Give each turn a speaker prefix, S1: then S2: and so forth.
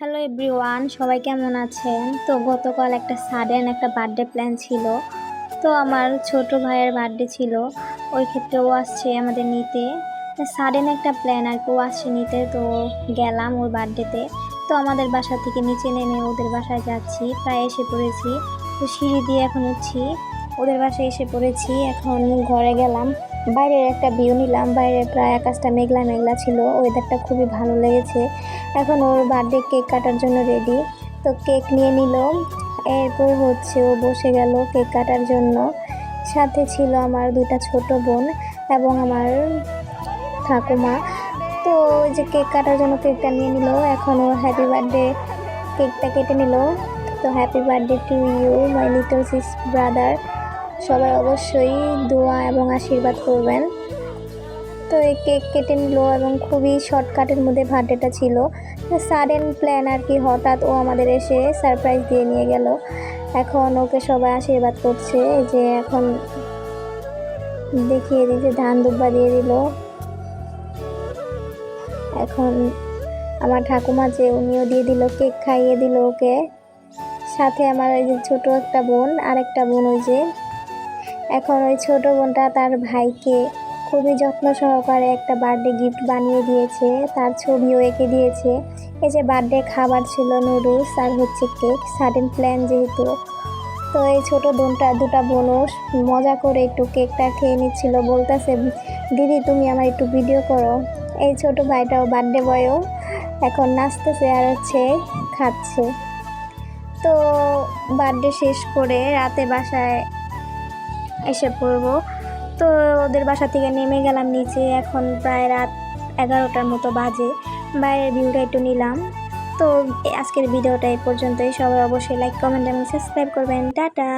S1: Hello everyone সবাই কেমন আছেন? তো গতকাল একটা সাডেন একটা বার্থডে প্ল্যান ছিল। তো আমার ছোট ভাইয়ের বার্থডে ছিল। ওই ক্ষেত্রে ও আসছে আমাদের নিতে। সাডেন একটা প্ল্যান আর কি, ও আসছে নিতে। তো গেলাম ওর বার্থডেতে তো আমাদের বাসা থেকে নিচে নেমে ওদের বাসায় যাচ্ছি। প্রায় এসে পড়েছি। তো সিঁড়ি দিয়ে এখন উঠছি। ওদের বাসায় এসে পড়েছি, এখন ঘরে গেলাম। বাইরের একটা ভিউ নিলাম, বাইরে প্রায় আকাশটা মেঘলা মেঘলা ছিল ওয়েদারটা খুবই ভালো লেগেছে। এখন ওর বার্থডে কেক কাটার জন্য রেডি তো কেক নিয়ে নিল। এরপর হচ্ছে ও বসে গেল কেক কাটার জন্য। সাথে ছিল আমার দুইটা ছোট বোন এবং আমার ঠাকুমা। তো ওই যে কেক কাটার জন্য কেকটা নিয়ে নিল, এখন ও হ্যাপি বার্থডে কেকটা কেটে নিল। তো happy birthday to you my little sis brother সবাই অবশ্যই দোয়া এবং আশীর্বাদ করবেন। তো এই কেক কেটে নিল এবং খুবই শর্টকাটের মধ্যে বার্থডেটা ছিল। সাডেন প্ল্যান আর কি, হঠাৎ ও আমাদের এসে সারপ্রাইজ দিয়ে নিয়ে গেল। এখন ওকে সবাই আশীর্বাদ করছে যে এখন দেখিয়ে দিয়েছে, ধান দুব্বা দিয়ে দিল। এখন আমার ঠাকুমা যে উনিও দিয়ে দিল, কেক খাইয়ে দিল ওকে। সাথে আমার ওই যে ছোটো একটা বোন আর একটা বোন ওই যে এখন ওই ছোট বোনটা তার ভাইকে খুবই যত্ন সহকারে একটা বার্থডে গিফট বানিয়ে দিয়েছে। তার ছবিও এঁকে দিয়েছে। এই যে বার্থডে খাবার ছিল, নুডলস আর হচ্ছে কেক সাডেন প্ল্যান যেহেতু। তো এই ছোট বোনটা, দুটা বোনও মজা করে একটু কেকটা খেয়ে নিচ্ছিল। বলতেছে, দিদি, তুমি আমার একটু ভিডিও করো। এই ছোট ভাইটাও বার্থডে বয়ও এখন নাচতেছে আর হচ্ছে খাচ্ছে। তো বার্থডে শেষ করে রাতে বাসায় এসে পড়ব। তো ওদের বাসা থেকে নেমে গেলাম নিচে, এখন প্রায় রাত এগারোটার মতো বাজে। বাইরের ভিউটা একটু নিলাম। তো আজকের ভিডিওটা এই পর্যন্তই। সবাই অবশ্যই লাইক কমেন্ট এবং সাবস্ক্রাইব করবেন। টাটা!